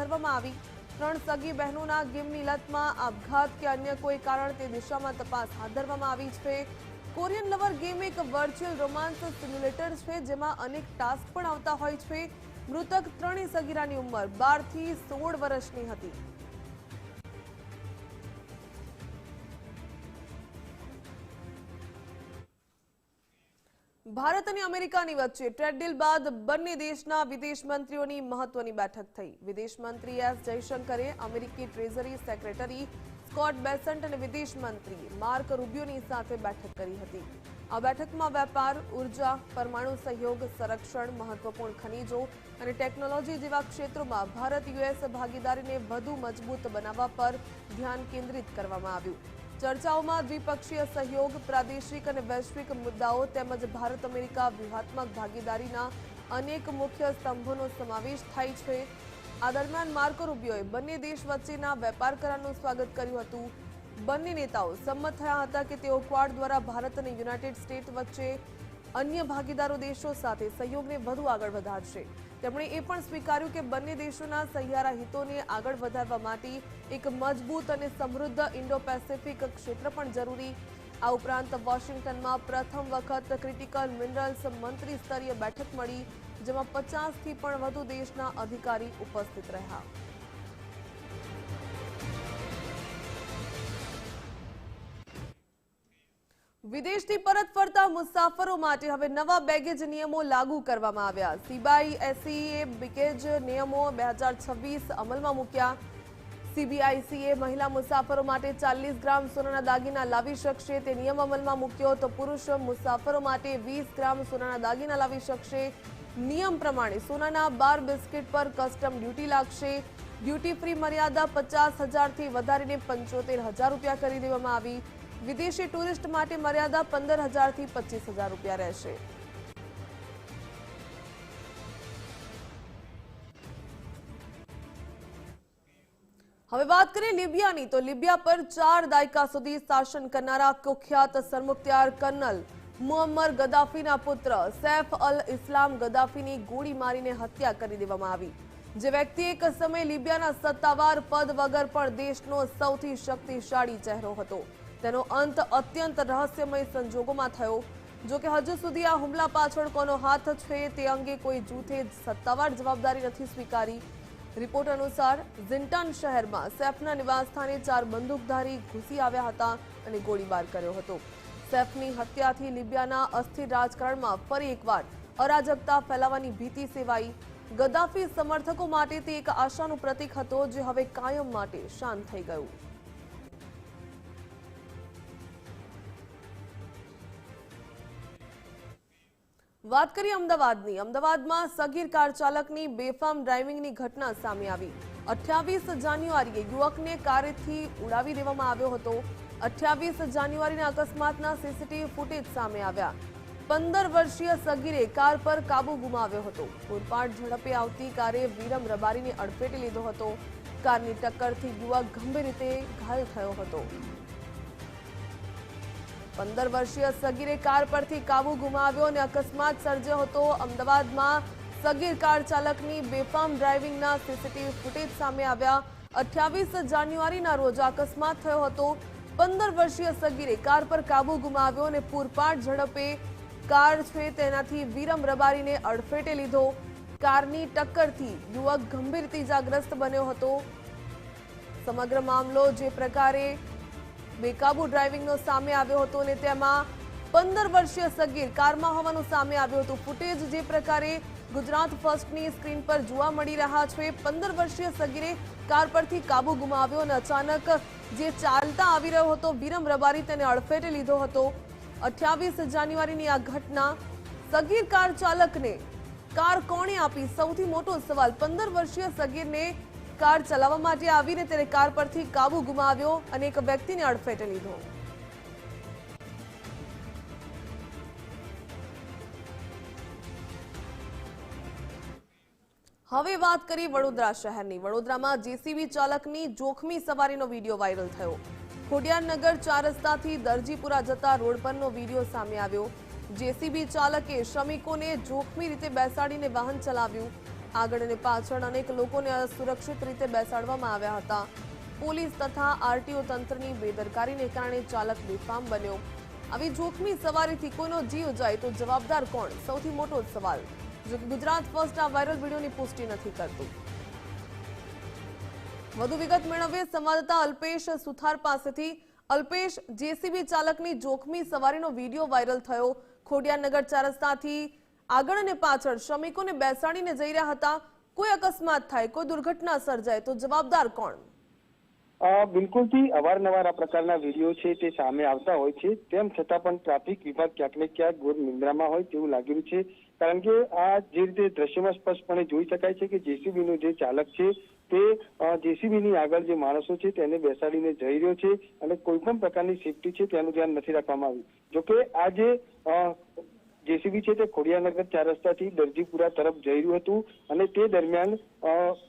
ધરવામાં આવી. ત્રણ સગી બહેનોના ગેમની લતમાં આપઘાત કે અન્ય કોઈ કારણ તે દિશામાં તપાસ હાથ ધરવામાં આવી છે. કોરિયન લવર ગેમ એક વર્ચ્યુઅલ રોમાન્સ સિમ્યુલેટર છે, જેમાં અનેક ટાસ્ક પણ આવતા હોય છે. મૃતક ત્રણેય સગીરાની ઉંમર બારથી સોળ વર્ષની હતી. ભારત અને અમેરિકાની વચ્ચે ટ્રેડ ડીલ બાદ બંને દેશના વિદેશ મંત્રીઓની મહત્વની બેઠક થઈ. વિદેશ મંત્રી એસ જયશંકરે અમેરિકી ટ્રેઝરી સેક્રેટરી સ્કોટ બેસન્ટ અને વિદેશ મંત્રી માર્ક રૂબિયોની સાથે બેઠક કરી હતી. આ બેઠકમાં વેપાર, ઊર્જા, પરમાણુ સહયોગ, સંરક્ષણ, મહત્વપૂર્ણ ખનીજો અને ટેકનોલોજી જેવા ક્ષેત્રોમાં ભારત યુએસ ભાગીદારીને વધુ મજબૂત બનાવવા પર ધ્યાન કેન્દ્રિત કરવામાં આવ્યું. ચર્ચાઓમાં દ્વિપક્ષીય સહયોગ, પ્રાદેશિક અને વૈશ્વિક મુદ્દાઓ તેમજ ભારત અમેરિકા વ્યૂહાત્મક ભાગીદારીના અનેક મુખ્ય સ્તંભોનો સમાવેશ થાય છે. આ દરમિયાન માર્કો રૂબિયોએ બંને દેશ વચ્ચેના વેપાર કરારનું સ્વાગત કર્યું હતું. બંને નેતાઓ સંમત થયા હતા કે તેઓ ક્વાડ દ્વારા ભારત અને યુનાઇટેડ સ્ટેટ વચ્ચે અન્ય ભાગીદારો દેશો સાથે સહયોગને વધુ આગળ વધારશે. તેમણે એ પણ સ્વીકાર્યું કે બંને દેશોના સહિયારા હિતોને આગળ વધારવા માટે એક મજબૂત અને સમૃદ્ધ ઇન્ડો પેસેફિક ક્ષેત્ર પણ જરૂરી. આ ઉપરાંત વોશિંગ્ટનમાં પ્રથમ વખત ક્રિટિકલ મિનરલ્સ મંત્રી સ્તરીય બેઠક મળી, જેમાં પચાસથી પણ વધુ દેશના અધિકારી ઉપસ્થિત રહ્યા. વિદેશથી પરત ફરતા મુસાફરો માટે હવે નવા બેગેજ નિયમો લાગુ કરવામાં આવ્યા. સીબીઆઈએસસીએ બેગેજ નિયમો બે અમલમાં મૂક્યા. સીબીઆઈસીએ મહિલા મુસાફરો માટે ચાલીસ ગ્રામ સોનાના દાગીના લાવી શકશે. તે નિયમ અમલમાં મૂક્યો તો પુરુષ મુસાફરો માટે વીસ ગ્રામ સોનાના દાગીના લાવી શકશે. નિયમ પ્રમાણે સોનાના બાર બિસ્કિટ પર કસ્ટમ ડ્યુટી લાગશે. ડ્યુટી ફ્રી મર્યાદા પચાસ હજારથી વધારીને પંચોતેર હજાર રૂપિયા કરી દેવામાં આવી. વિદેશી ટુરિસ્ટ માટે મર્યાદા પંદર હજારથી પચીસ હજાર રૂપિયા રહેશે. હવે વાત કરીએ લિબિયાની, તો લિબિયા પર ચાર દાયકા સુધી શાસન કરનારા કુખ્યાત સરમુખત્યાર કર્નલ મુઅમ્મર ગદ્દાફીના પુત્ર સૈફ અલ ઇસ્લામ ગદ્દાફીની ગોળી મારીને હત્યા કરી દેવામાં આવી. જે વ્યક્તિ એક સમયે લિબિયાના સત્તાવાર પદ વગર પણ દેશનો સૌથી શક્તિશાળી ચહેરો હતો. તેનો અંત અત્યંત રહસ્યમય સંજોગોમાં થયો. જો કે હજુ સુધી આ હુમલા પાછળ કોનો હાથ છે તે અંગે કોઈ જૂથે સત્તાવાર જવાબદારી નથી સ્વીકારી. રિપોર્ટ અનુસાર ઝિન્ટન શહેરમાં સેફના નિવાસસ્થાને ચાર બંદૂકધારી ઘૂસી આવ્યા હતા અને ગોળીબાર કર્યો હતો. સૈફની હત્યાથી લિબિયાના અસ્થિર રાજકારણમાં ફરી એકવાર અરાજકતા ફેલાવાની ભીતિ સેવાઈ. ગદ્દાફી સમર્થકો માટે તે એક આશાનું પ્રતીક હતો જે હવે કાયમ માટે શાંત થઈ ગયું. વાત કરીએ અમદાવાદની. અમદાવાદમાં સગીર કાર ચાલકની બેફામ ડ્રાઇવિંગની ઘટના સામે આવી. અઠ્યાવીસ જાન્યુઆરીએ યુવકને કારેથી ઉડાવી દેવામાં આવ્યો હતો. અઠ્યાવીસ જાન્યુઆરીના અકસ્માતના સીસીટીવી ફૂટેજ સામે આવ્યા. પંદર વર્ષીય સગીરે કાર પર કાબુ ગુમાવ્યો હતો. પૂરપાટ ઝડપે આવતી કારે વિરમ રબારીને અડફેટે લીધો હતો. કારની ટક્કરથી યુવક ગંભીર રીતે ઘાયલ થયો હતો. પંદર વર્ષીય સગીરે કાર પરથી કાબુ ગુમાવ્યો અને અકસ્માત સર્જ્યો હતો. અમદાવાદમાં સગીર કાર ચાલકની બેફામ ડ્રાઇવિંગના સીસીટીવી ફૂટેજ સામે આવ્યા. અઠ્યાવીસ જાન્યુઆરીના રોજ અકસ્માત થયો હતો. પંદર વર્ષીય સગીરે કાર પર કાબુ ગુમાવ્યો અને પૂરપાટ ઝડપે કાર છે તેનાથી વિરમ રબારીને અડફેટે લીધો. કારની ટક્કરથી યુવક ગંભીર ઇજાગ્રસ્ત બન્યો હતો. સમગ્ર મામલો જે પ્રકારે બેકાબુ ડ્રાઇવિંગનો સામે આવ્યો હતો અને તેમાં પંદર વર્ષીય સગીર કારમાં હોવાનું સામે આવ્યું હતું. ફૂટેજ જે પ્રકારે ગુજરાત ફર્સ્ટની સ્ક્રીન પર જોવા મળી રહ્યા છે. પંદર વર્ષીય સગીરે કાર પરથી કાબુ ગુમાવ્યો અને અચાનક જે ચાલતા આવી રહ્યો હતો, વિરમ રબારી તેને અડફેટે લીધો હતો. અઠ્યાવીસ જાન્યુઆરીની આ ઘટના સગીર કાર ચાલકને કાર કોણે આપી? સૌથી મોટો સવાલ, પંદર વર્ષીય સગીરને કાર ચલાવવા માટે આવીને તેને કાર પરથી કાબુ ગુમાવ્યો અને એક વ્યક્તિને અડફેટે લીધો. હવે વાત કરી વડોદરા શહેરની. વડોદરામાં જેસીબી ચાલકની જોખમી સવારીનો વીડિયો વાયરલ થયો. ખોડિયારનગર ચાર રસ્તાથી દરજીપુરા જતા રોડ પરનો વીડિયો સામે આવ્યો. જેસીબી ચાલકે શ્રમિકોને જોખમી રીતે બેસાડીને વાહન ચલાવ્યું. આગળ અને પાછળ અનેક લોકોને અસુરક્ષિત રીતે બેસાડવામાં આવ્યા હતા. પોલીસ તથા આરટીઓ તંત્રની બેદરકારીને કારણે ચાલક બેફામ બન્યો. આવી જોખમી સવારીથી કોઈનો જીવ જાય તો જવાબદાર કોણ? સૌથી મોટો સવાલ, જો ગુજરાત ફર્સ્ટ આ વાયરલ વિડીયોની પુષ્ટિ નથી કરતું. વધુ વિગત મેળવીએ સંવાદદાતા અલ્પેશ સુથાર પાસેથી. અલ્પેશ, જેસીબી ચાલકની જોખમી સવારીનો વીડિયો વાયરલ થયો. ખોડિયાનગર ચાર રસ્તાથી આગળ અને પાછળ શ્રમિકોને બેસાડીને જઈ રહ્યા હતા. કોઈ અકસ્માત થાય, કોઈ દુર્ઘટના સર્જાય, તો જવાબદાર કોણ? બિલકુલથી અવારનવાર આ પ્રકારના વીડિયો છે તે સામે આવતા હોય છે. તેમ છતાં પણ ટ્રાફિક વિભાગ ક્યાંક ને ક્યાંક ઘોર નિંદ્રામાં હોય તેવું લાગી રહ્યું છે. કારણ કે આ જે રીતે દ્રશ્યમાં સ્પષ્ટપણે જોઈ શકાય છે કે જેસીબી નો જે ચાલક છે તે જેસીબી ની આગળ જે માણસો છે તેને બેસાડીને જઈ રહ્યો છે અને કોઈ પણ પ્રકારની સેફટી છે તેનું ધ્યાન નથી રાખવામાં આવ્યું. જોકે આ જે જેસીબી છે તે ખોડિયાનગર ચાર રસ્તાથી દરજીપુરા તરફ જઈ રહ્યું હતું અને તે દરમિયાન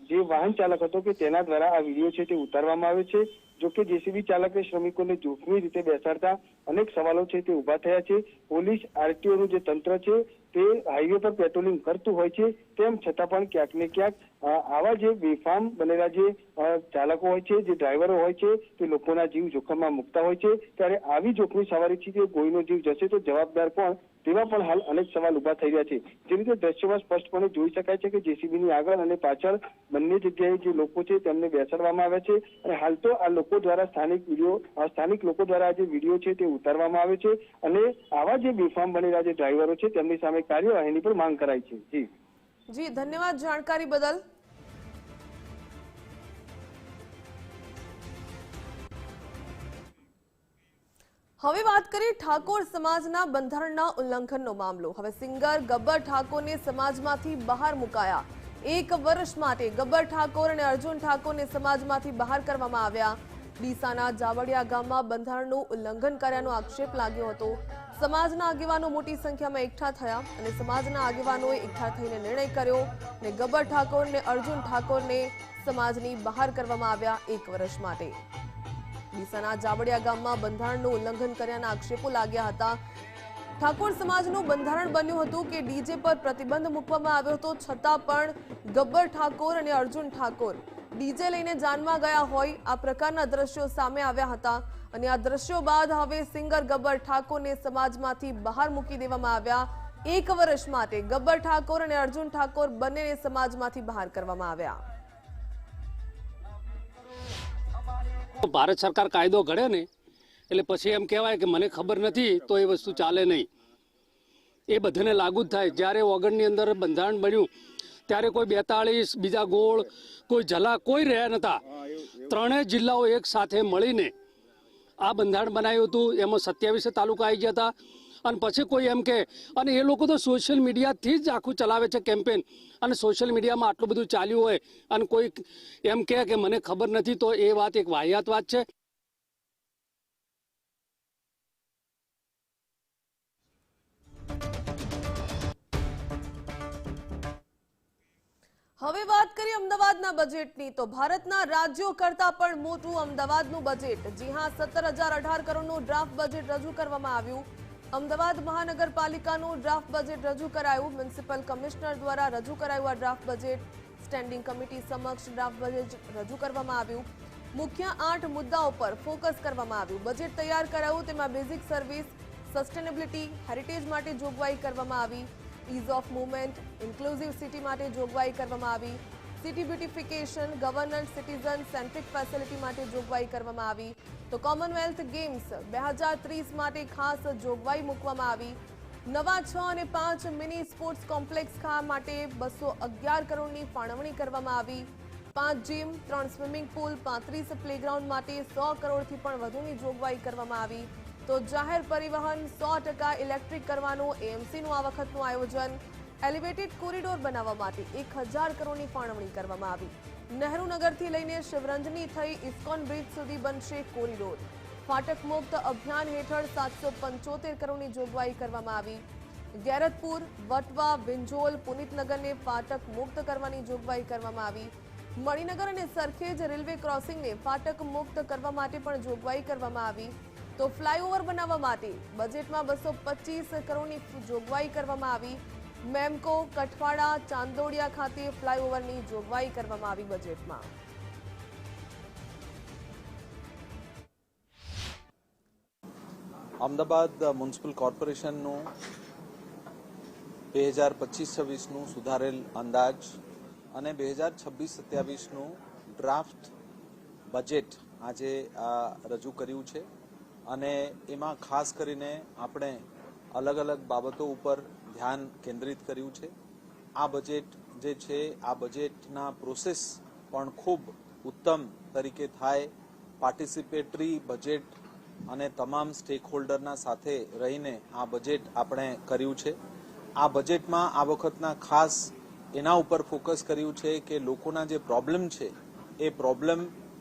જે વાહન ચાલક હતો કે તેના દ્વારા આ વીડિયો છે તે ઉતારવામાં આવ્યો છે. જો કે જેસીબી ચાલકે શ્રમિકોને જોખમી રીતે બેસાડતા અનેક સવાલો છે તે ઊભા થયા છે. પોલીસ આરટીઓ નું જે તંત્ર છે તે હાઈવે પર પેટ્રોલિંગ કરતું હોય છે, તેમ છતાં પણ ક્યાંક ને ક્યાંક આવા જે બેફામ બનેલા જે ચાલકો હોય છે, જે ડ્રાઈવરો હોય છે, તે લોકોના જીવ જોખમમાં મૂકતા હોય છે. ત્યારે આવી જોખમી સવારી છે કે કોઈનો જીવ જશે તો જવાબદાર કોણ? તેવા પણ હાલ અનેક સવાલ ઊભા થઈ રહ્યા છે. જે રીતે દ્રશ્યમાં સ્પષ્ટપણે જોઈ શકાય છે કે જેસીબી ની આગળ અને પાછળ બંને જગ્યાએ જે લોકો છે તેમને બેસાડવામાં આવ્યા છે અને હાલ તો આ લોકો દ્વારા સ્થાનિક વીડિયો સ્થાનિક લોકો દ્વારા આ જે વીડિયો છે તે ઉતારવામાં આવે છે અને આવા જે બેફામ બનેલા જે ડ્રાઈવરો છે તેમની સામે કાર્યવાહીની પણ માંગ કરાઈ છે. જી. જી, ધન્યવાદ જાણકારી બદલ. હવે વાત કરીએ ઠાકોર સમાજના બંધારણના ઉલ્લંઘનનો મામલો. હવે સિંગર ગબ્બર ઠાકોરને સમાજમાંથી બહાર મુકાયા. એક વર્ષ માટે ગબ્બર ઠાકોર અને અર્જુન ઠાકોરને સમાજમાંથી બહાર કરવામાં આવ્યા. ડીસાના જાવડિયા ગામમાં બંધારણનું ઉલ્લંઘન કર્યાનો આક્ષેપ લાગ્યો હતો. સમાજના આગેવાનો મોટી સંખ્યામાં એકઠા થયા અને સમાજના આગેવાનોએ એકઠા થઈને નિર્ણય કર્યો અને ગબ્બર ઠાકોર અને અર્જુન ઠાકોરને સમાજની બહાર કરવામાં આવ્યા એક વર્ષ માટે. ડીસાના જાવડિયા ગામમાં બંધારણનું ઉલ્લંઘન કર્યાના આક્ષેપો લાગ્યા હતા. ઠાકોર સમાજનું બંધારણ બન્યું હતું કે ડીજે પર પ્રતિબંધ મૂકવામાં આવ્યો હતો, છતાં પણ ગબ્બર ઠાકોર અને અર્જુન ઠાકોર ડીજે લઈને જાનમાં ગયા હોય આ પ્રકારના દ્રશ્યો સામે આવ્યા હતા. અને આ દ્રશ્યો બાદ હવે સિંગર ગબ્બર ઠાકોરને સમાજમાંથી બહાર મૂકી દેવામાં આવ્યા. એક વર્ષ માટે ગબ્બર ઠાકોર અને અર્જુન ઠાકોર બંનેને સમાજમાંથી બહાર કરવામાં આવ્યા. ભારત સરકાર કાયદો ઘડે ને, એટલે પછી એમ કહેવાય કે મને ખબર નથી તો એ વસ્તુ ચાલે નહીં. એ બધાને લાગુ જ થાય. જ્યારે ઓગણની અંદર બંધારણ બન્યું, ત્યારે કોઈ બેતાળીસ, બીજા ગોળ, કોઈ જલા કોઈ રહ્યા નતા. ત્રણેય જિલ્લાઓ એક સાથે મળીને આ બંધારણ બનાવ્યું હતું. એમાં સત્યાવીસે તાલુકા આવી ગયા હતા. અને પછી કોઈ એમ કે, અને એ લોકો તો સોશિયલ મીડિયાથી જ આખું ચલાવે છે કેમ્પેન અને સોશિયલ મીડિયામાં આટલું બધું ચાલ્યું હોય અને કોઈ એમ કહે કે મને ખબર નથી, તો એ વાત એક વાહિયાત વાત છે. હવે વાત કરીએ અમદાવાદના બજેટની તો ભારતના રાજ્યો કરતા પણ મોટું અમદાવાદનું બજેટ જી હા, સત્તર હજાર અઢાર કરોડનું ડ્રાફ્ટ બજેટ રજૂ કરવામાં આવ્યું. અમદાવાદ મહાનગરપાલિકાનું ડ્રાફ્ટ બજેટ રજૂ કરાયું. મ્યુનિસિપલ કમિશનર દ્વારા રજૂ કરાયું આ ડ્રાફ્ટ બજેટ. સ્ટેન્ડિંગ કમિટી સમક્ષ ડ્રાફ્ટ બજેટ રજૂ કરવામાં આવ્યું. મુખ્ય આઠ મુદ્દાઓ પર ફોકસ કરવામાં આવ્યું. બજેટ તૈયાર કરાયું, તેમાં બેઝિક સર્વિસ, સસ્ટેનેબિલિટી, હેરિટેજ માટે જોગવાઈ કરવામાં આવી ease of movement, inclusive city માટે જોગવાઈ કરવામાં આવી city beautification governance citizen centric facility માટે જોગવાઈ કરવામાં આવી. તો કોમનવેલ્થ ગેમ્સ બે હજાર ત્રીસ માટે ખાસ જોગવાઈ મૂકવામાં આવી. નવા છ અને પાંચ મિની સ્પોર્ટ્સ કોમ્પ્લેક્સ ખા માટે બસો અગિયાર કરોડની ફાળવણી કરવામાં આવી. પાંચ જીમ ત્રણ સ્વિમિંગ પુલ પાંત્રીસ પ્લેગ્રાઉન્ડ માટે સો કરોડથી પણ વધુની જોગવાઈ કરવામાં આવી. તો જાહેર પરિવહન સો ટકા ઇલેક્ટ્રિક કરવાનું એએમસીનું આ વખતનું આયોજન. એલિવેટેડ કોરિડોર બનાવવા માટે એક હજાર કરોડની ફાળવણી કરવામાં આવી. નહેરુનગરથી લઈને શિવરંજની થઈ ઇસ્કોન બ્રિજ સુધી બનશે કોરિડોર. ફાટક મુક્ત અભિયાન હેઠળ સાતસો પંચોતેર કરોડની જોગવાઈ કરવામાં આવી. ગેરતપુર, વટવા વિંજોલ પુનિતનગરને ફાટક મુક્ત કરવાની જોગવાઈ કરવામાં આવી. મણિનગર અને સરખેજ રેલવે ક્રોસિંગને ફાટક મુક્ત કરવા માટે પણ જોગવાઈ કરવામાં આવી. તો ફ્લાયઓવર બનાવવા માટે બજેટમાં બસો પચીસ કરોડની જોગવાઈ કરવામાં આવી. મેમકો, કઠવાડા, ચાંદોડિયા ખાતે ફ્લાયઓવરની જોગવાઈ કરવામાં આવી બજેટમાં. અમદાવાદ મ્યુનિસિપલ કોર્પોરેશનનું બે હજાર પચીસ છવ્વીસનું સુધારેલ અંદાજ અને બે હજાર છવ્વીસ સત્યાવીસનું ડ્રાફ્ટ બજેટ આજે રજૂ કર્યું છે. અને એમાં ખાસ કરીને આપણે અલગ અલગ બાબતો ઉપર ધ્યાન કેન્દ્રિત કર્યું છે. આ બજેટ જે છે, આ બજેટના પ્રોસેસ પણ ખૂબ ઉત્તમ તરીકે થાય. પાર્ટિસિપેટરી બજેટ અને તમામ સ્ટેક હોલ્ડરના સાથે રહીને આ બજેટ આપણે કર્યું છે. આ બજેટમાં આ વખતના ખાસ એના ઉપર ફોકસ કર્યું છે કે લોકોના જે પ્રોબ્લેમ છે, એ પ્રોબ્લેમ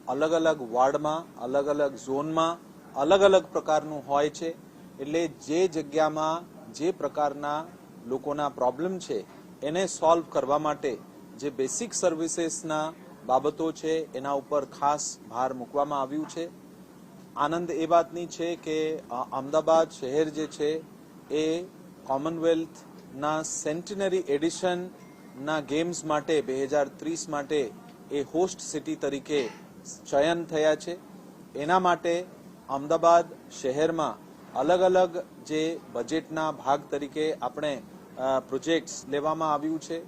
અલગ અલગ વોર્ડમાં અલગ અલગ ઝોનમાં અલગ અલગ પ્રકારનું હોય છે. એટલે જે જગ્યામાં જે પ્રકારના લોકોના પ્રોબ્લેમ છે, એને સોલ્વ કરવા માટે જે બેસિક સર્વિસીસના બાબતો છે, એના ઉપર ખાસ ભાર મૂકવામાં આવ્યું છે. આનંદ એ વાતની છે કે અમદાવાદ શહેર જે છે, એ કોમનવેલ્થના સેન્ટિનરી એડિશનના ગેમ્સ માટે બે હજાર ત્રીસ માટે એ હોસ્ટ સિટી તરીકે ચયન થયા છે. એના માટે અમદાવાદ શહેરમાં અલગ અલગ જે બજેટના ભાગ તરીકે આપણે પ્રોજેક્ટ્સ લેવામાં આવ્યું છે.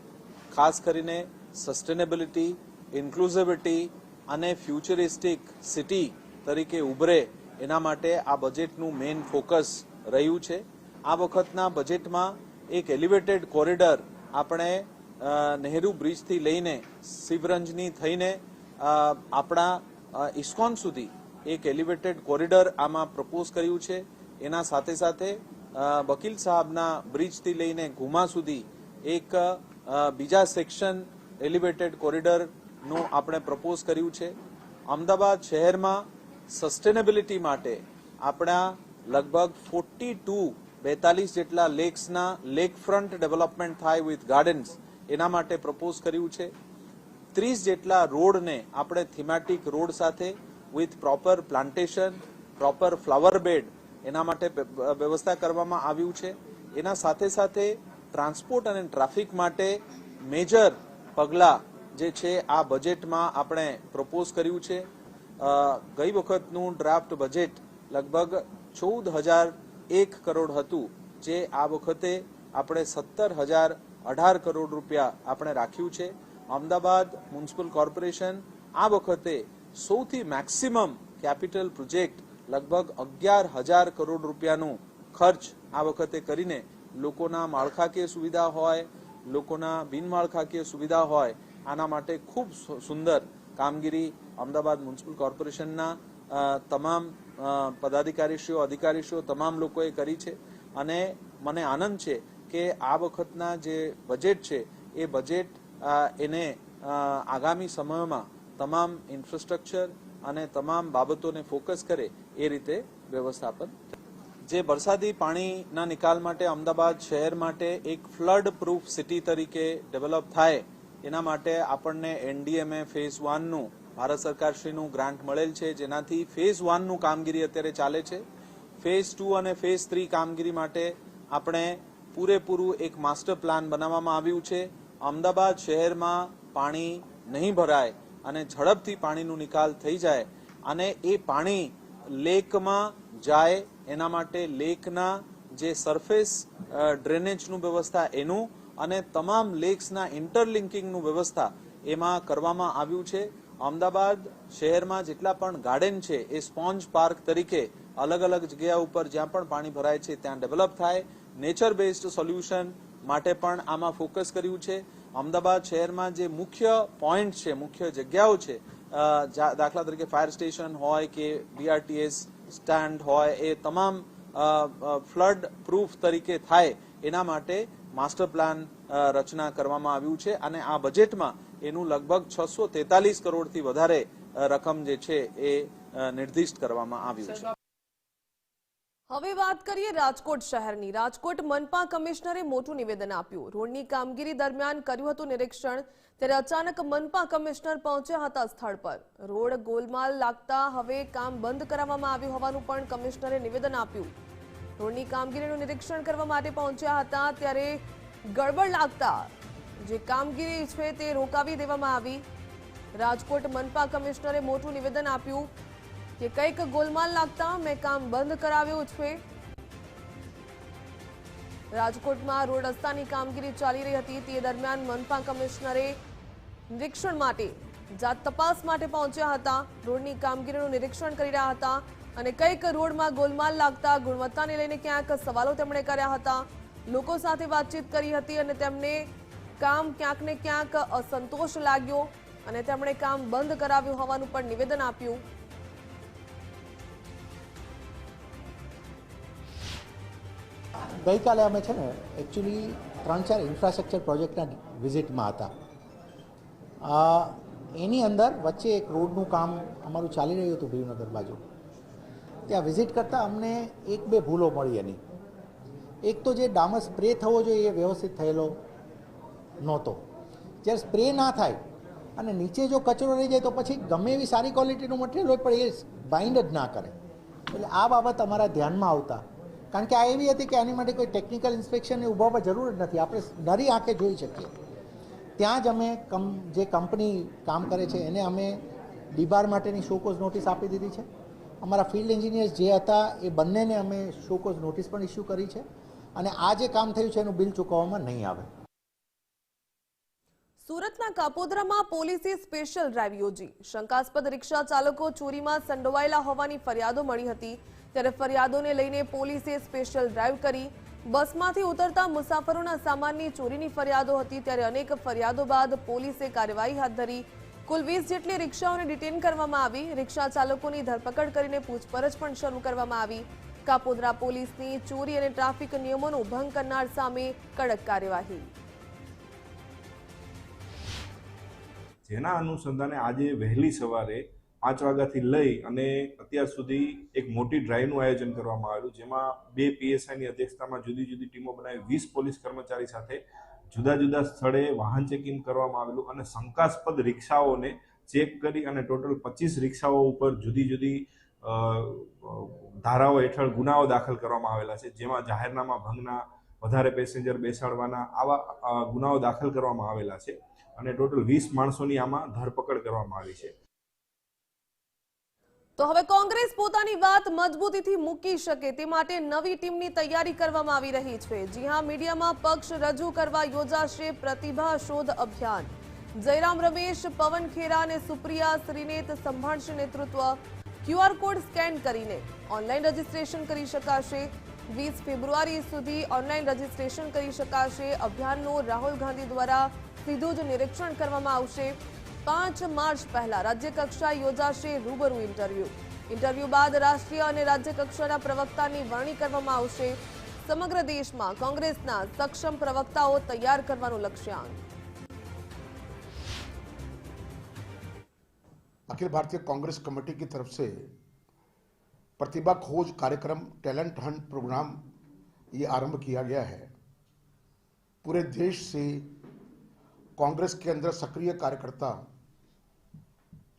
ખાસ કરીને સસ્ટેનેબિલિટી ઇન્ક્લુઝિવિટી અને ફ્યુચરિસ્ટિક સિટી તરીકે ઉભરે એના માટે આ બજેટનું મેઇન ફોકસ રહ્યું છે. આ વખતના બજેટમાં એક એલિવેટેડ કોરિડર આપણે નહેરુ બ્રિજથી લઈને શિવરંજની થઈને આપણા ઇસ્કોન સુધી એક એલિવેટેડ કોરિડર આમાં પ્રપોઝ કર્યું છે. એના સાથે સાથે વકીલ સાહેબના બ્રિજથી લઈને ઘુમા સુધી એક બીજા સેક્શન એલિવેટેડ કોરિડરનું આપણે પ્રપોઝ કર્યું છે. અમદાવાદ શહેરમાં સસ્ટેનેબિલિટી માટે આપણા લગભગ ફોર્ટી ટુ બેતાલીસ જેટલા લેક્સના લેક ફ્રન્ટ ડેવલપમેન્ટ થાય વિથ ગાર્ડન્સ એના માટે પ્રપોઝ કર્યું છે. ત્રીસ જેટલા રોડને આપણે થીમેટિક રોડ સાથે with proper plantation, proper flower bed એના માટે વ્યવસ્થા કરવામાં આવ્યું છે. એના સાથે સાથે ટ્રાન્સપોર્ટ અને ટ્રાફિક માટે મેજર પગલાં જે છે, આ બજેટમાં આપણે પ્રપોઝ કર્યું છે. ગઈ વખતનું ડ્રાફ્ટ બજેટ લગભગ ચૌદ હજાર એક કરોડ હતું, જે આ વખતે આપણે સત્તર હજાર અઢાર કરોડ રૂપિયા આપણે રાખ્યું છે. અમદાવાદ મ્યુનિસિપલ કોર્પોરેશન આ વખતે સૌથી મેક્સિમમ કેપિટલ પ્રોજેક્ટ લગભગ અગિયાર હજાર કરોડ રૂપિયાનું ખર્ચ આ વખતે કરીને લોકોના માળખાકીય સુવિધા હોય, લોકોના બિનમાળખાકીય સુવિધા હોય, આના માટે ખૂબ સુંદર કામગીરી અમદાવાદ મ્યુનિસિપલ કોર્પોરેશનના તમામ પદાધિકારીશ્રીઓ, અધિકારીશ્રીઓ, તમામ લોકોએ કરી છે. અને મને આનંદ છે કે આ વખતના જે બજેટ છે, એ બજેટ એને આગામી સમયમાં તમામ ઇન્ફ્રાસ્ટ્રક્ચર અને તમામ બાબતોને ફોકસ કરે એ રીતે વ્યવસ્થાપન. જે વરસાદી પાણીના નિકાલ માટે અમદાવાદ શહેર માટે એક ફ્લડ પ્રૂફ સિટી તરીકે ડેવલપ થાય, એના માટે આપણને એનડીએમએ ફેઝ વનનું, ભારત સરકારશ્રીનું ગ્રાન્ટ મળેલ છે, જેનાથી ફેઝ વનનું કામગીરી અત્યારે ચાલે છે. ફેઝ ટુ અને ફેઝ થ્રી કામગીરી માટે આપણે પૂરેપૂરું એક માસ્ટર પ્લાન બનાવવામાં આવ્યું છે. અમદાવાદ શહેરમાં પાણી નહીં ભરાય અને ઝડપથી પાણીનું નિકાલ થઈ જાય અને એ પાણી લેકમાં જાય, એના માટે લેકના જે સરફેસ ડ્રેનેજનું વ્યવસ્થા એનું અને તમામ લેક્સના ઇન્ટરલિંકિંગનું વ્યવસ્થા એમાં કરવામાં આવ્યું છે. અમદાવાદ શહેરમાં જેટલા પણ ગાર્ડન છે, એ સ્પોન્જ પાર્ક તરીકે અલગ અલગ જગ્યા ઉપર જ્યાં પણ પાણી ભરાય છે, ત્યાં ડેવલપ થાય. નેચર બેઝડ સોલ્યુશન માટે પણ આમાં ફોકસ કર્યું છે. અમદાવાદ શહેરમાં જે મુખ્ય પોઈન્ટ છે, મુખ્ય જગ્યાઓ છે દાખલા તરીકે ફાયર સ્ટેશન હોય કે બીઆરટીએસ સ્ટેન્ડ હોય, એ તમામ ફ્લડ પ્રૂફ તરીકે થાય, એના માટે માસ્ટર પ્લાન રચના કરવામાં આવ્યું છે અને આ બજેટમાં એનું લગભગ છસો તેતાલીસ કરોડથી વધારે રકમ જે છે એ નિર્દિષ્ટ કરવામાં આવ્યું છે. હવે વાત કરીએ રાજકોટ શહેરની. રાજકોટ મનપા કમિશનરે મોટું નિવેદન આપ્યું. રોડની કામગીરી દરમિયાન કર્યું હતું નિરીક્ષણ, ત્યારે અચાનક મનપા કમિશનર પહોંચ્યા હતા સ્થળ પર. રોડ ગોલમાલ લાગતા હવે કામ બંધ કરાવવામાં આવ્યું હોવાનું પણ કમિશનરે નિવેદન આપ્યું. રોડની કામગીરીનું નિરીક્ષણ કરવા માટે પહોંચ્યા હતા, ત્યારે ગડબડ લાગતા જે કામગીરી છે તે રોકાવી દેવામાં આવી. રાજકોટ મનપા કમિશનરે મોટું નિવેદન આપ્યું. કે કંઈક ગોલમાલ લાગતા મેં કામ બંધ કરાવ્યું છે. રાજકોટમાં રોડ રસ્તાની કામગીરી ચાલી રહી હતી. તે દરમિયાન મનપા કમિશનરે નિરીક્ષણ માટે જાત તપાસ માટે પહોંચ્યા હતા. રોડની કામગીરીનું નિરીક્ષણ કરી રહ્યા હતા અને કંઈક રોડમાં ગોલમાલ લાગતા ગુણવત્તાને લઈને ક્યાંક સવાલો તેમણે કર્યા હતા. લોકો સાથે વાતચીત કરી હતી અને તેમને કામ ક્યાંક ને ક્યાંક અસંતોષ લાગ્યો અને તેમણે કામ બંધ કરાવ્યું હોવાનું પણ નિવેદન આપ્યું. ગઈકાલે અમે છે ને એકચ્યુઅલી ત્રણ ચાર ઇન્ફ્રાસ્ટ્રક્ચર પ્રોજેક્ટના વિઝિટમાં હતા. એની અંદર વચ્ચે એક રોડનું કામ અમારું ચાલી રહ્યું હતું ભીવનગર બાજુ. ત્યાં વિઝિટ કરતાં અમને એક બે ભૂલો મળી એની. એક તો જે ડામર સ્પ્રે થવો જોઈએ એ વ્યવસ્થિત થયેલો નહોતો. જ્યારે સ્પ્રે ના થાય અને નીચે જો કચરો રહી જાય તો પછી ગમે એવી સારી ક્વોલિટીનું મટીરિયલ હોય, પણ એ બાઇન્ડ જ ના કરે. એટલે આ બાબત અમારા ધ્યાનમાં આવતા. કારણ કે આ એવી હતી કે આની માટે કોઈ ટેકનિકલ ઇન્સ્પેક્શનની ઉભાવવા જરૂર જ નથી. આપણે નરી આંખે જોઈ શકીએ. ત્યાં જ અમે કમ, જે કંપની કામ કરે છે, એને અમે ડીબાર માટેની શોકોઝ નોટિસ આપી દીધી છે. અમારા ફિલ્ડ એન્જિનિયર્સ જે હતા, એ બંનેને અમે શોકોઝ નોટિસ પણ ઇસ્યુ કરી છે. અને આ જે કામ થયું છે, એનું બિલ ચૂકવવામાં નહીં આવે. સુરતના કાપોદ્રામાં પોલીસે સ્પેશિયલ ડ્રાઈવ યોજી. શંકાસ્પદ રિક્ષા ચાલકો ચોરીમાં સંડોવાયેલા હોવાની ફરિયાદો મળી હતી. ત્યારે ફરિયાદોને લઈને પોલીસે સ્પેશિયલ ડ્રાઈવ કરી બસમાંથી ઉતરતા મુસાફરોના સામાનની ચોરીની ફરિયાદો હતી. ત્યારે અનેક ફરિયાદો બાદ પોલીસે કાર્યવાહી હાથ ધરી. કુલ વીસ જેટલી રિક્ષાઓને ડિટેન કરવામાં આવી. રિક્ષા ચાલકોની ધરપકડ કરીને પૂછપરછ પણ શરૂ કરવામાં આવી. કાપોદ્રા પોલીસની ચોરી અને ટ્રાફિક નિયમોનો ભંગ કરનાર સામે કડક કાર્યવાહી. જેના અનુસંધાને આજે વહેલી સવારે પાંચ વાગ્યાથી લઈ અને અત્યાર સુધી એક મોટી ડ્રાઈવનું આયોજન કરવામાં આવેલું જેમાં બે પીએસઆઈની અધ્યક્ષતામાં જુદી જુદી ટીમો બનાવી વીસ પોલીસ કર્મચારી સાથે જુદા જુદા સ્થળે વાહન ચેકિંગ કરવામાં આવેલું અને શંકાસ્પદ રિક્ષાઓને ચેક કરી અને ટોટલ પચીસ રિક્ષાઓ ઉપર જુદી જુદી ધારાઓ હેઠળ ગુનાઓ દાખલ કરવામાં આવેલા છે, જેમાં જાહેરનામા ભંગના, વધારે પેસેન્જર બેસાડવાના આવા ગુનાઓ દાખલ કરવામાં આવેલા છે. અને ટોટલ વીસ માણસોની આમાં ધરપકડ કરવામાં આવી છે. તો હવે કોંગ્રેસ પોતાની વાત મજબૂતીથી મૂકી શકે તે માટે નવી ટીમની તૈયારી કરવામાં આવી રહી છે. જી હા, મીડિયામાં પક્ષ રજૂ કરવા યોજાશે પ્રતિભા શોધ અભિયાન. જયરામ રમેશ, પવન ખેરા અને સુપ્રિયા શ્રીનેત સંભાળશે નેતૃત્વ. ક્યુઆર કોડ સ્કેન કરીને ઓનલાઈન રજીસ્ટ્રેશન કરી શકાશે. વીસ ફેબ્રુઆરી સુધી ઓનલાઈન રજીસ્ટ્રેશન કરી શકાશે અભિયાનનો. રાહુલ ગાંધી દ્વારા સીધું જ નિરીક્ષણ કરવામાં આવશે પાંચ માર્ચ પહેલા રાજ્ય કક્ષાએ યોજાશે રૂબરૂ ઇન્ટરવ્યુ ઇન્ટરવ્યુ બાદ રાષ્ટ્રીય અને રાજ્ય કક્ષાના પ્રવક્તાની વરણી કરવામાં આવશે સમગ્ર દેશમાં કોંગ્રેસના સક્ષમ પ્રવક્તાઓ તૈયાર કરવાનું લક્ષ્યાંક अखिल भारतीय कांग्रेस कमेटी की तरफ से प्रतिभा खोज कार्यक्रम टैलेंट हंट प्रोग्राम ये आरंभ किया गया है पूरे देश से कांग्रेस के अंदर सक्रिय कार्यकर्ता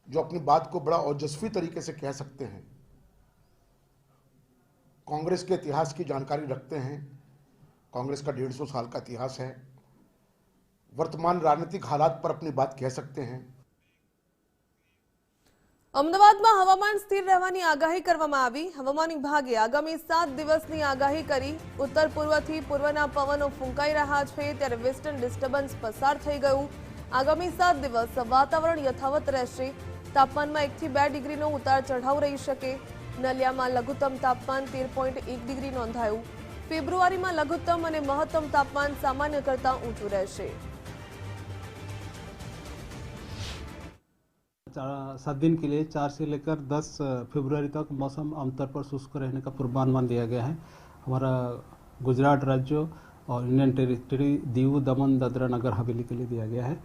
जो अपनी बात को बड़ा औजस्वी तरीके से कह सकते हैं, कांग्रेस के इतिहास की जानकारी रखते हैं। कांग्रेस का डेढ़ सौ साल का इतिहास है। वर्तमान राजनीतिक हालात पर अपनी बात कह सकते हैं। અમદાવાદમાં હવામાન સ્થિર રહેવાની આગાહી કરવામાં આવી. હવામાન વિભાગે આગામી સાત દિવસની આગાહી કરી. ઉત્તર પૂર્વથી પૂર્વના પવનો ફૂંકાઈ રહ્યા છે. ત્યારે વેસ્ટર્ન ડિસ્ટર્બન્સ પસાર થઈ ગયું. આગામી સાત દિવસ વાતાવરણ યથાવત રહેશે. તાપમાનમાં એકથી બે ડિગ્રીનો ઉતાર ચઢાવ રહી શકે. નલિયામાં લઘુત્તમ તાપમાન તેર પોઈન્ટ એક ડિગ્રી નોંધાયું. ફેબ્રુઆરીમાં લઘુત્તમ અને મહત્તમ તાપમાન સામાન્ય કરતાં ઊંચું રહેશે. सात दिन के लिए चार से लेकर दस फरवरी तक मौसम आमतौर पर शुष्क रहने का पूर्वानुमान दिया गया है। हमारा गुजरात राज्य और इंडियन टेरिटरी दीव, दमन, दादरा नगर हवेली के लिए दिया गया है।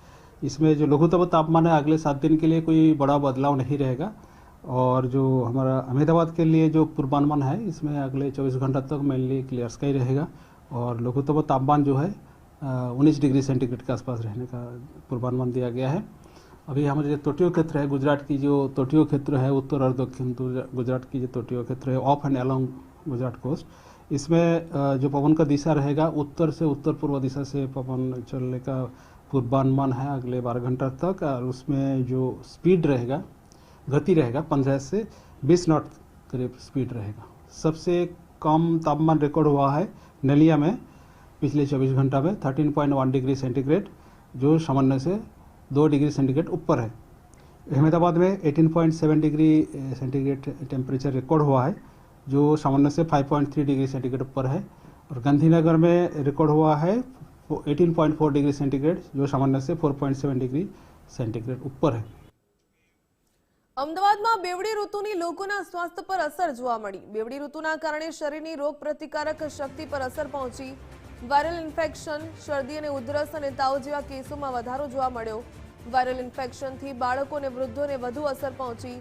इसमें जो लघुतम तापमान है, अगले सात दिन के लिए कोई बड़ा बदलाव नहीं रहेगा। और जो हमारा अहमदाबाद के लिए जो पूर्वानुमान है, इसमें अगले चौबीस घंटा तक मेनली क्लियर स्काई रहेगा। और लघुतम तापमान जो है उन्नीस डिग्री सेंटीग्रेड के आसपास रहने का पूर्वानुमान दिया गया है। अभी हमारे जो तटीय क्षेत्र है, गुजरात की जो तटीय क्षेत्र है, उत्तर और दक्षिण गुजरात की जो तटीय क्षेत्र है off and along Gujarat coast इसमें जो पवन का दिशा रहेगा, उत्तर से उत्तर पूर्व दिशा से पवन चलने का पूर्वानुमान है अगले बारह घंटा तक, और उसमें जो स्पीड रहेगा, गति रहेगा पंद्रह से बीस नॉट करीब स्पीड रहेगा। सबसे कम तापमान रिकॉर्ड हुआ है नलिया में पिछले 24 घंटा में 13.1 डिग्री सेंटीग्रेड जो सामान्य से दो डिग्री सेंटीग्रेड ऊपर है अहमदाबाद में 18.7 डिग्री अ, सेंटीग्रेड टेम्परेचर रिकॉर्ड हुआ है जो सामान्य से 5.3 डिग्री सेंटीग्रेड ऊपर है और गांधीनगर में रिकॉर्ड हुआ है 18.4 डिग्री सेंटीग्रेड जो सामान्य से 4.7 डिग्री सेंटीग्रेड ऊपर है અમદાવાદમાં બેવડી ઋતુની લોકોના સ્વાસ્થ્ય પર અસર જોવા મળી બેવડી ઋતુના કારણે શરીરની રોગ પ્રતિકારક શક્તિ પર અસર પહોંચી વાયરલ ઇન્ફેક્શન, શરદી અને ઉધરસ અને તાવ જેવા કેસોમાં વધારો જોવા મળ્યો. વાયરલ ઇન્ફેક્શનથી બાળકો અને વૃદ્ધોને વધુ અસર પહોંચી.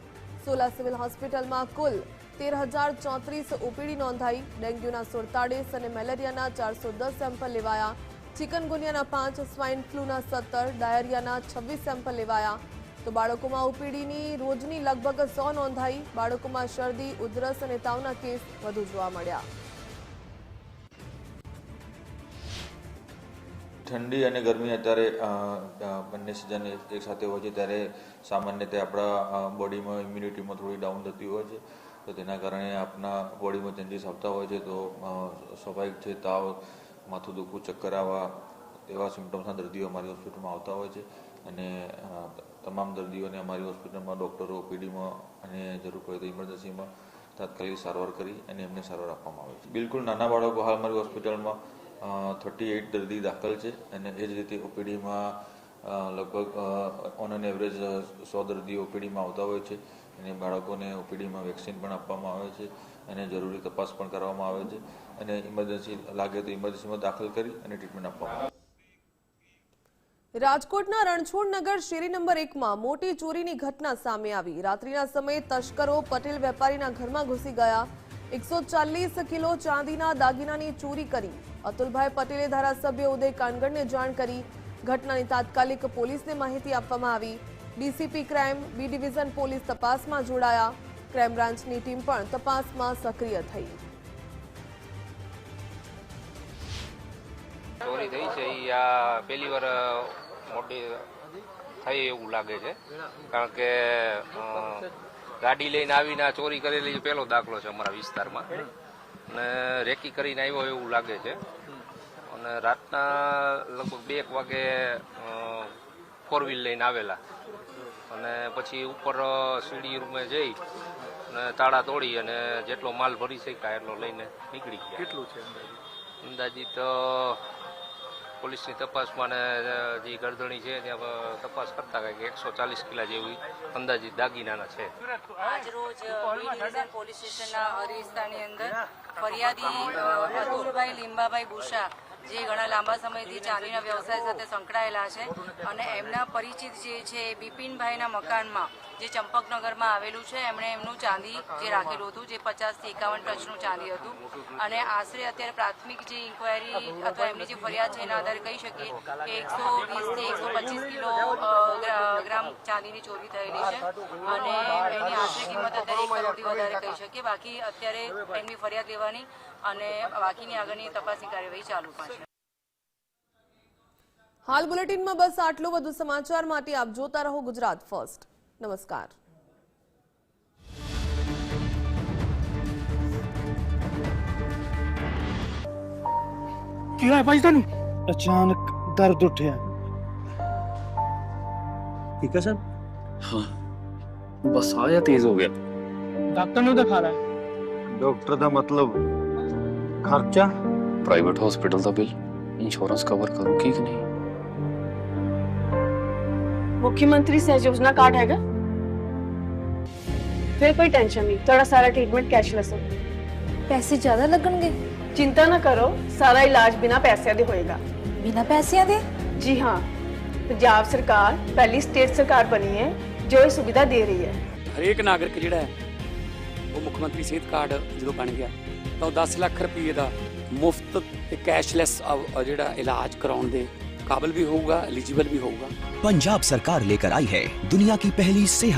સોલા સિવિલ હોસ્પિટલમાં કુલ તેર હજાર ચોત્રીસ ઓપીડી નોંધાઈ. ડેન્ગ્યુના સુડતાળીસ અને મેલેરિયાના ચારસો દસ સેમ્પલ લેવાયા. ચિકનગુનિયાના પાંચ, સ્વાઇન ફ્લૂના સત્તર, ડાયરિયાના છવ્વીસ સેમ્પલ લેવાયા. તો બાળકોમાં ઓપીડીની રોજની લગભગ સો નોંધાઈ. બાળકોમાં શરદી, ઉધરસ અને તાવના કેસ વધુ જોવા મળ્યા. ઠંડી અને ગરમી અત્યારે બંને સિઝન એક સાથે હોય છે, ત્યારે સામાન્ય રીતે આપણા બોડીમાં ઇમ્યુનિટીમાં થોડી ડાઉન થતી હોય છે. તો તેના કારણે આપણા બોડીમાં ચેન્જીસ આવતા હોય છે. તો સ્વાભાવિક છે, તાવ, માથું દુખવું, ચક્કર આવવા એવા સિમ્ટમ્સના દર્દીઓ અમારી હોસ્પિટલમાં આવતા હોય છે. અને તમામ દર્દીઓને અમારી હોસ્પિટલમાં ડૉક્ટરો પીડીમાં અને જરૂર પડે તો ઇમરજન્સીમાં તાત્કાલિક સારવાર કરી અને એમને સારવાર આપવામાં આવે છે. બિલકુલ નાના બાળકો હાલ અમારી હોસ્પિટલમાં થર્ટી એઇટ દર્દી દાખલ છે અને એ જ રીતે ઓપીડીમાં લગભગ ઓન એન એવરેજ સો દર્દીઓ ઓપીડીમાં આવતા હોય છે. અને બાળકોને ઓપીડીમાં વેક્સિન પણ આપવામાં આવે છે અને જરૂરી તપાસ પણ કરવામાં આવે છે. અને ઇમરજન્સી લાગે તો ઇમરજન્સીમાં દાખલ કરી અને ટ્રીટમેન્ટ આપવામાં આવે. રાજકોટના રણછોડનગર શેરી નંબર એકમાં મોટી ચોરીની ઘટના સામે આવી. રાત્રિના સમયે તસ્કરો પટેલ વેપારીના ઘરમાં ઘૂસી ગયા. એકસો ચાલીસ કિલો ચાંદીના દાગીનાની ચોરી કરી. અતુલભાઈ પટેલે ધારાસભ્ય ઉદય કાનગડને જાણ કરી. ઘટનાની તાત્કાલિક પોલીસને માહિતી આપવામાં આવી. DCP crime, B division police તપાસમાં જોડાયા. ક્રાઇમ બ્રાન્ચની ટીમ પણ તપાસમાં સક્રિય થઈ. ચોરી થઈ છે. પહેલી વાર મોટી થઈ એવું લાગે છે. કારણ કે ગાડી લઈને આવીને આ ચોરી કરેલી પહેલો દાખલો છે અમારા વિસ્તારમાં. અને રેકી કરીને આવ્યો એવું લાગે છે. અને રાતના લગભગ બે એક વાગે ફોર વ્હીલ લઈને આવેલા. અને પછી ઉપર સીડી રૂમે જઈ અને તાળા તોડી અને જેટલો માલ ભરી શક્યા એટલો લઈને નીકળી ગયા. કેટલું છે અંદાજિત? પોલીસની તપાસમાં ને જે ગરદણી છે ત્યાં તપાસ કરતા કે એકસો ચાલીસ કિલા જેવી અંદાજિત દાગીનાના છે. ફરિયાદી અતુલભાઈ લીંબાભાઈ બુશા જે ઘણા લાંબા સમયથી ચાંદીના વ્યવસાય સાથે સંકળાયેલા છે અને એમના પરિચિત જે છે બિપિનભાઈના મકાનમાં, જે ચંપકનગરમાં આવેલું છે, એમણે એમનું ચાંદી જે રાખેલું હતું, જે પચાસથી એકાવન ટચનું ચાંદી હતું. અને આશરે અત્યારે પ્રાથમિક જે ઇન્કવાયરી અથવા એમની જે ફરિયાદ છે એના આધારે કહી શકીએ કે એકસો વીસથી એકસો પચીસ કિલો ગ્રામ ચાંદીની ચોરી થયેલી છે. અને એની આશરે કિંમત અત્યારે એક કરોડથી વધારે કહી શકીએ. બાકી અત્યારે એમની ફરિયાદ લેવાની અને બાકીની આગળની તપાસની કાર્યવાહી ચાલુ પણ છે. હાલ બુલેટિનમાં બસ આટલું વધુ સમાચાર માટે આપ જોતા રહો ગુજરાત ફર્સ્ટ. નમસ્કાર. ਕਿਹਾ ਭਾਈ ਤੁਹਾਨੂੰ ਅਚਾਨਕ ਦਰਦ ਉੱਠਿਆ ਠੀਕ ਹੈ ਸਰ ਹਾਂ ਬਸ ਆਇਆ ਤੇਜ਼ ਹੋ ਗਿਆ ਡਾਕਟਰ ਖਰਚਾ? ਪ੍ਰਾਈਵੇਟ ਹਸਪੀਟਲ ਦਾ ਬਿੱਲ ਇੰਸ਼ੋਰੈਂਸ ਕਵਰ ਕਰੂਗੀ ਕਿ ਨਹੀਂ? ਮੁੱਖ ਮੰਤਰੀ ਸਹਿਜ ਯੋਜਨਾ ਕਾਰਡ ਹੈਗਾ। ਫਿਰ ਕੋਈ ਟੈਨਸ਼ਨ ਨਹੀਂ ਤੁਹਾਡਾ ਸਾਰਾ ਟ੍ਰੀਟਮੈਂਟ ਕੈਸ਼ਲੈਸ ਹੈ। ਪੈਸੇ ਜ਼ਿਆਦਾ ਲੱਗਣਗੇ? ਚਿੰਤਾ ਨਾ ਕਰੋ ਸਾਰਾ ਇਲਾਜ ਬਿਨਾ ਪੈਸਿਆਂ ਦੇ ਹੋਏਗਾ। ਬਿਨਾਂ ਪੈਸਿਆਂ ਦੇ? ਜੀ ਹਾਂ ਪੰਜਾਬ ਸਰਕਾਰ ਪਹਿਲੀ ਸਟੇਟ ਸਰਕਾਰ ਬਣੀ ਹੈ ਜੋ ਇਹ ਸੁਵਿਧਾ ਦੇ ਰਹੀ ਹੈ। ਹਰੇਕ ਨਾਗਰਿਕ ਜਿਹੜਾ ਹੈ ਉਹ ਮੁੱਖ ਮੰਤਰੀ ਸਿਹਤ ਕਾਰਡ ਜਦੋਂ ਬਣ ਗਿਆ ਤਾਂ ਉਹ 10 ਲੱਖ ਰੁਪਏ ਦਾ ਮੁਫਤ ਤੇ ਕੈਸ਼ਲੈਸ ਜਿਹੜਾ ਇਲਾਜ ਕਰਾਉਣ ਦੇ ਕਾਬਿਲ ਵੀ ਹੋਊਗਾ ਐਲੀਜੀਬਲ ਵੀ ਹੋਊਗਾ पंजाब सरकार लेकर आई है दुनिया की पहली सेहत